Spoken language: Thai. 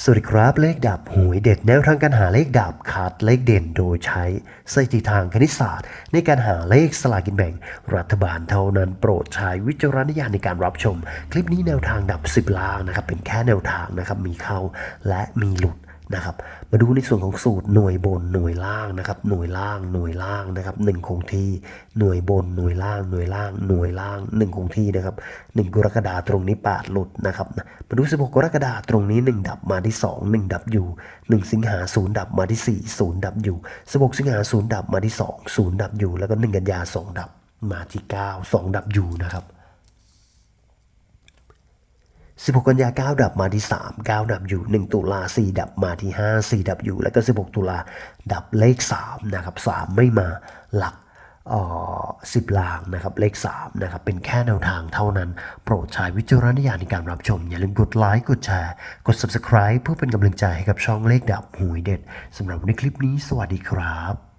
สวัสดีครับเลขดับหวยเด็ดแนวทางการหาเลขดับขาดเลขเด่นโดยใช้สถิติทางคณิตศาสตร์ ในการหาเลขสลากินแบ่ง รัฐบาลเท่านั้นโปรดใช้วิจารณญาณในการรับชม คลิปนี้แนวทางดับ 10ล่างนะครับเป็นแค่แนวทางนะครับมีเข้าและมีหลุด นะครับ มาดูในส่วนของสูตรหน่วยบนหน่วยล่างนะครับ หน่วยล่างหน่วยล่างนะครับหนึ่งคงที่หน่วยบนหน่วยล่างหน่วยล่าง หน่วยล่างหนึ่งคงที่นะครับหนึ่งกรกฎาตรงนี้แปดหลุดนะครับมาดู16กรกฎาตรงนี้ 1 ดับมาที่ 2 1 ดับอยู่ 1 สิงหาศูนย์ดับมาที่ 4 0 ดับอยู่ 16 สิงหาศูนย์ดับมาที่ 2 0 ดับอยู่ แล้วก็ 1 กันยา2ดับมาที่ 9 2 ดับอยู่นะครับ 16 กันยา 9 ดับมาที่ 3 9 ดับอยู่ 1 ตุลา 4 ดับมาที่ 5 4 ดับอยู่ แล้วก็ 16 ตุลา ดับเลข 3 นะครับ 3 ไม่มาหลักเอ่อ10ลางนะครับเลข3นะครับเป็นแค่แนวทางเท่านั้น โปรดใช้วิจารณญาณในการรับชม อย่าลืมกดไลค์กดแชร์กด Subscribe เพื่อเป็นกำลังใจให้กับช่องเลขดับหวยเด็ดสำหรับวันคลิปนี้ สวัสดีครับ